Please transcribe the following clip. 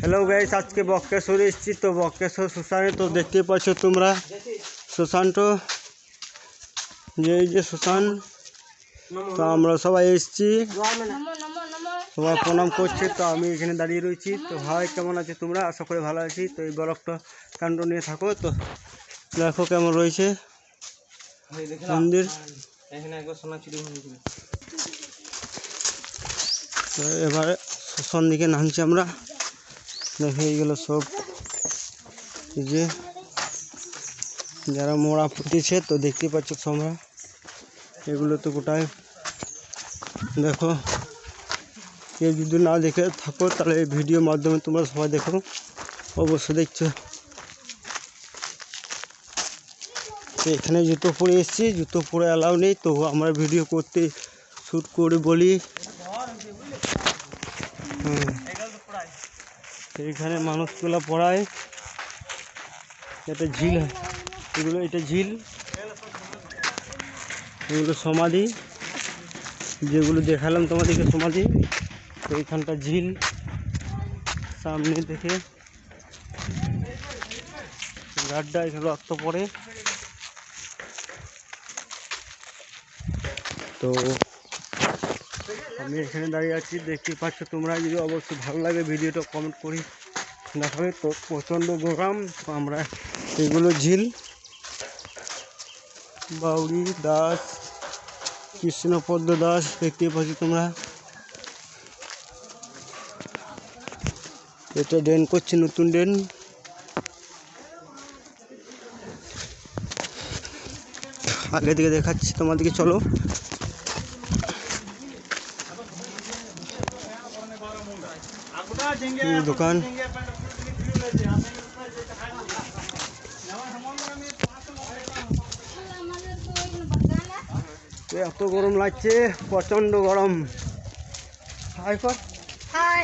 Hello guys আজকে বক্রেশ্বরে এসেছি। তো বক্রেশ্বর শ্মশানে তো দেখতে পাচ্ছ তোমরা। শ্মশানটা, যে এই যে শ্মশান, তো আমরা সবাই এসেছি। সবাই প্রণাম করছে। তো আমি এখানে দাঁড়িয়ে রয়েছি। তো ভাই, কেমন আছে তোমরা? আশা করি ভালো আছি। তো এই বরফটা কাণ্ড নিয়ে থাকো। তো দেখো কেমন রয়েছে মন্দির। এবারে শ্মশান দিকে নামছি আমরা। দেখে এইগুলো সব এই যে যারা মোড়া ফুটেছে তো দেখতে পাচ্ছ তোমরা এগুলো তো গোটায় দেখো কেউ যদি না দেখে থাকো তাহলে এই ভিডিওর মাধ্যমে তোমরা সবাই দেখো অবশ্যই দেখছ তো এখানে জুতো পরে এসেছি জুতো পরে অ্যালাউ নেই তো আমরা ভিডিও করতে শ্যুট করে বলি হুম। এখানে মানুষগুলো পড়ায়। এটা ঝিল এগুলো এটা ঝিল। এগুলো সমাধি। যেগুলো দেখালাম তোমাদেরকে সমাধি। তো এখানটা ঝিল। সামনে দেখে। গাড্ডা এখানে রক্ত পড়ে। তো আমি এখানে দাঁড়িয়ে আছি দেখতে পাচ্ছ তোমরা, যদি অবশ্যই ভালো লাগে ভিডিওটা কমেন্ট করি। দেখাবে তো প্রচণ্ড গরম আমরা এগুলো ঝিল বাউরি দাস, কৃষ্ণপদ্ম দাস দেখতে পাচ্ছ তোমরা। এটা ড্রেন করছে নতুন ড্রেন। আগে দিকে দেখাচ্ছি তোমাদেরকে, চলো। দোকান এত গরম লাগছে প্রচণ্ড গরম হাই কর হাই